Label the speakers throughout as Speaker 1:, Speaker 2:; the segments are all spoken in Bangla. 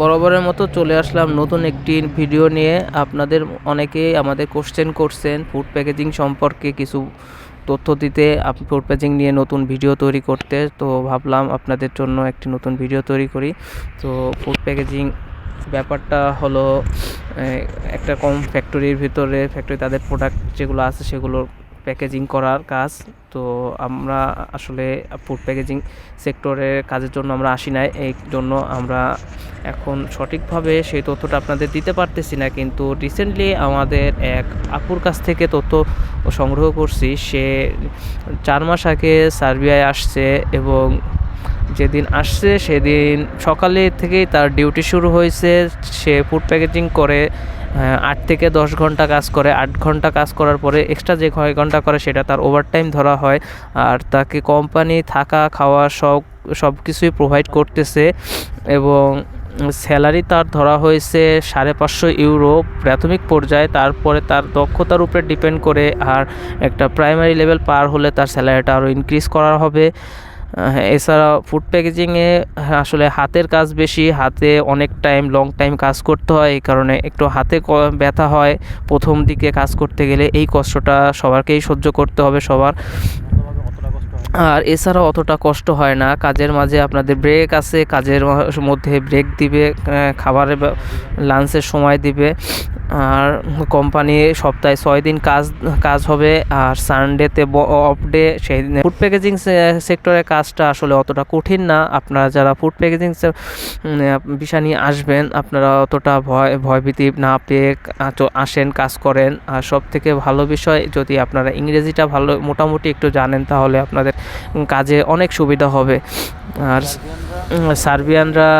Speaker 1: বরাবরের মতো চলে আসলাম নতুন একটি ভিডিও নিয়ে। আপনাদের অনেকেই আমাদের কোশ্চেন করছেন ফুড প্যাকেজিং সম্পর্কে কিছু তথ্য দিতে। ফুড প্যাকেজিং নিয়ে নতুন ভিডিও তৈরি করতে। তো ভাবলাম আপনাদের জন্য একটি নতুন ভিডিও তৈরি করি। তো ফুড প্যাকেজিং ব্যাপারটা হলো একটা কম ফ্যাক্টরির ভিতরে ফ্যাক্টরি তাদের প্রোডাক্ট যেগুলো আছে সেগুলোর প্যাকেজিং করার কাজ। তো আমরা আসলে ফুড প্যাকেজিং সেক্টরের কাজের জন্য আমরা আসি নাই। এই জন্য আমরা এখন সঠিকভাবে সেই তথ্যটা আপনাদের দিতে পারতেছি না। কিন্তু রিসেন্টলি আমাদের এক আপুর কাছ থেকে তথ্য সংগ্রহ করছি। সে চার মাস আগে সার্বিয়ায় আসছে এবং যেদিন আসছে সেদিন সকালে থেকেই তার ডিউটি শুরু হয়েছে। সে ফুড প্যাকেজিং করে আট থেকে দশ ঘণ্টা কাজ করে। আট ঘণ্টা কাজ করার পরে এক্সট্রা যে কয় ঘণ্টা করে সেটা তার ওভারটাইম ধরা হয়। আর তাকে কোম্পানি থাকা, খাওয়া সব সব কিছুই প্রোভাইড করতেছে এবং স্যালারি তার ধরা হয়েছে সাড়ে পাঁচশো ইউরো প্রাথমিক পর্যায়ে। তারপরে তার দক্ষতার উপরে ডিপেন্ড করে আর একটা প্রাইমারি লেভেল পার হলে তার স্যালারিটা আরও ইনক্রিজ করা হবে। এছাড়া ফুড প্যাকেজিংয়ে আসলে হাতের কাজ বেশি, হাতে অনেক টাইম লং টাইম কাজ করতে হয়, এই কারণে একটু হাতে ব্যথা হয়, প্রথম দিকে কাজ করতে গেলে এই কষ্টটা সবারকেই সহ্য করতে হবে, সবার। আর এছাড়াও অতটা কষ্ট হয় না। কাজের মাঝে আপনাদের ব্রেক আছে কাজের মধ্যে ব্রেক দিবে আহ, খাবারের লাঞ্চের সময় দিবে। আর কোম্পানি সপ্তাহে ছয় দিন কাজ কাজ হবে। আর সানডেতে অফ ডে সেই দিনে ফুড প্যাকেজিং সেক্টরের কাজটা আসলে অতটা কঠিন না। আপনারা যারা ফুড প্যাকেজিং বিষয় নিয়ে আসবেন আপনারা অতটা ভয় ভয়ভীতি না পেয়ে আসেন কাজ করেন। আর সব থেকে ভালো বিষয় যদি আপনারা ইংরেজিটা ভালো মোটামুটি একটু জানেন তাহলে আপনাদের কাজে অনেক সুবিধা হবে। আর সার্বিয়ানরা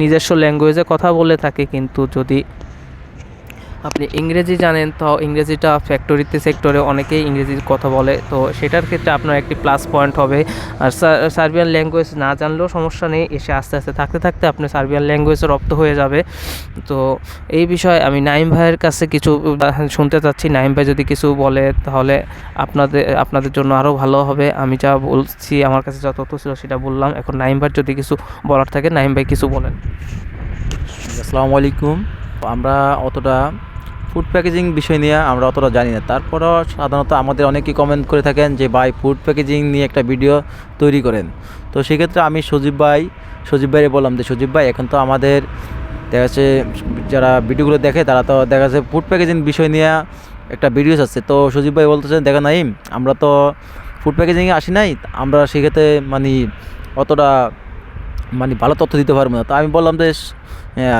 Speaker 1: নিজস্ব ল্যাঙ্গুয়েজে কথা বলে থাকে কিন্তু যদি আপনি ইংরেজি জানেন, তো ইংরেজিটা ফ্যাক্টরিতে, সেক্টরে অনেকেই ইংরেজি কথা বলে। তো সেটার ক্ষেত্রে আপনার একটি প্লাস পয়েন্ট হবে। আর সার্বিয়ান ল্যাঙ্গুয়েজ না জানলেও সমস্যা নেই, এসে আস্তে আস্তে থাকতে থাকতে আপনি সার্বিয়ান ল্যাঙ্গুয়েজে রপ্ত হয়ে যাবে। তো এই বিষয়ে আমি নাইম ভাইয়ের কাছে কিছু শুনতে চাচ্ছি। নাইম ভাই যদি কিছু বলে, তাহলে আপনাদের আপনাদের জন্য আরও ভালো হবে। আমি যা বলছি, আমার কাছে যা তথ্য ছিল সেটা বললাম। এখন নাইম ভাইয়ের যদি কিছু বলার থাকে নাইম ভাই কিছু বলেন।
Speaker 2: আসসালামু আলাইকুম। আমরা অতটা ফুড প্যাকেজিং বিষয় নিয়ে আমরা অতটা জানি না। তারপরও সাধারণত আমাদের অনেকেই কমেন্ট করে থাকেন যে, ভাই ফুড প্যাকেজিং নিয়ে একটা ভিডিও তৈরি করেন। তো সেক্ষেত্রে আমি সজীব ভাই, সজীব ভাইরে বললাম যে, সজীব ভাই, এখন তো আমাদের দেখা যাচ্ছে যারা ভিডিওগুলো দেখে, তারা তো দেখা যাচ্ছে ফুড প্যাকেজিং বিষয় নিয়ে একটা ভিডিওস আছে। তো সজীব ভাই বলতেছেন দেখা নাই আমরা তো ফুড প্যাকেজিংয়ে আসি নাই, আমরা সেক্ষেত্রে মানে অতটা মানে ভালো তথ্য দিতে পারব না। তো আমি বললাম যে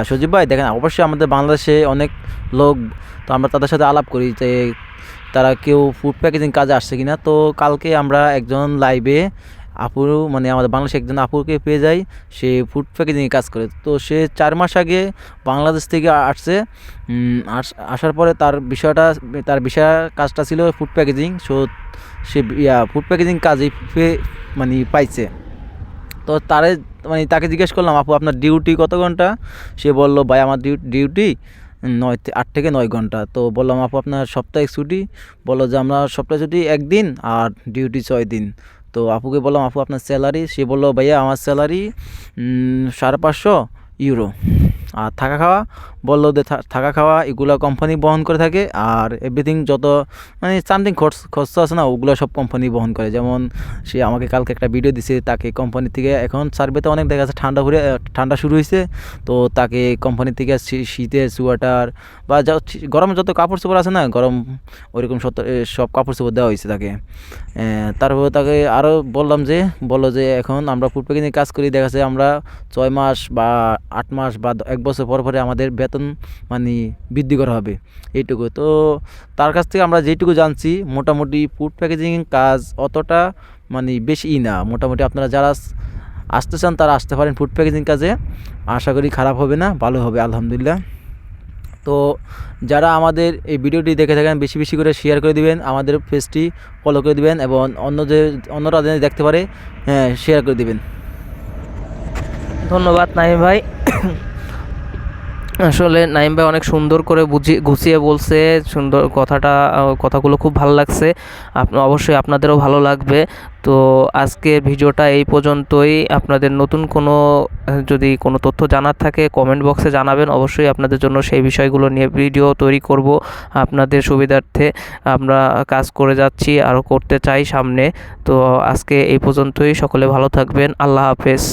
Speaker 2: সজীব ভাই, দেখেন, অবশ্যই আমাদের বাংলাদেশে অনেক লোক, তো আমরা তাদের সাথে আলাপ করি যে, তারা কেউ ফুড প্যাকেজিং কাজে আসছে কিনা। তো কালকে আমরা একজন লাইভে আপুর মানে আমাদের বাংলাদেশে একজন আপুকে পেয়ে যাই, সে ফুড প্যাকেজিংয়ে কাজ করে। তো সে চার মাস আগে বাংলাদেশ থেকে আসছে আস- আসার পরে তার বিষয়টা, তার বিষয় কাজটা ছিল ফুড প্যাকেজিং সো সে ফুড প্যাকেজিং কাজে মানে পাইছে। তো তারে মানে তাকে জিজ্ঞেস করলাম, আপু, আপনার ডিউটি কত ঘণ্টা? সে বলল, ভাই, আমার ডিউটি নয় আট থেকে নয় ঘণ্টা। তো বললাম, আপু, আপনার সপ্তাহে ছুটি? বলল, যে আমরা সপ্তাহে ছুটি একদিন আর ডিউটি ছয় দিন। তো আপুকে বললাম, আপু, আপনার স্যালারি সে বলল, ভাইয়া, আমার স্যালারি সাড়ে পাঁচশো ইউরো। আর থাকা খাওয়া, বলল যে থাকা খাওয়া এগুলো কোম্পানি বহন করে থাকে আর এভরিথিং যত মানে সামথিং খরচ খরচ আছে না, ওগুলো সব কোম্পানি বহন করে। যেমন সে আমাকে কালকে একটা ভিডিও দিছে, তাকে কোম্পানি থেকে এখন সার্ভেতে অনেক দেখা যাচ্ছে, ঠান্ডা ঘুরে ঠান্ডা শুরু হয়েছে। তো তাকে কোম্পানি থেকে শী- শীতের সোয়েটার বা যা গরমে যত কাপড় চোপড় আছে না, গরম ওইরকম সব কাপড় চোপড় দেওয়া হয়েছে তাকে। তারপরে তাকে আরও বললাম যে, বলল যে এখন আমরা ফুড প্যাকেজিং কাজ করি, দেখা যাচ্ছে আমরা ছয় মাস বা আট মাস বা এক বছর পর পরে আমাদের বেতন মানে বৃদ্ধি করা হবে, এইটুকু। তো তার কাছ থেকে আমরা যেটুকু জানছি, মোটামুটি ফুড প্যাকেজিং কাজ অতটা মানে বেশি না। মোটামুটি আপনারা যারা আসতে চান তারা আসতে পারেন ফুড প্যাকেজিং কাজে। আশা করি খারাপ হবে না, ভালো হবে, আলহামদুলিল্লাহ। তো যারা আমাদের এই ভিডিওটি দেখে থাকেন, বেশি বেশি করে শেয়ার করে দিবেন, আমাদের পেজটি ফলো করে দিবেন এবং অন্য যে, অন্যরা যেন দেখতে পারে হ্যাঁ শেয়ার করে দিবেন।
Speaker 1: ধন্যবাদ নাইম ভাই। আসলে নাইম ভাই অনেক সুন্দর করে বুঝিয়ে গুছিয়ে বলছে, সুন্দর কথাটা কথাগুলো খুব ভালো লাগছে। অবশ্যই আপনাদেরও ভালো লাগবে। তো আজকের ভিডিওটা এই পর্যন্তই। আপনাদের নতুন কোনো, যদি কোনো তথ্য জানার থাকে কমেন্ট বক্সে জানাবেন। অবশ্যই আপনাদের জন্য সেই বিষয়গুলো নিয়ে ভিডিও তৈরি করব আপনাদের সুবিধার্থে। আমরা কাজ করে যাচ্ছি আরও করতে চাই সামনে। তো আজকে এই পর্যন্তই। সকলে ভালো থাকবেন। আল্লাহ হাফেজ।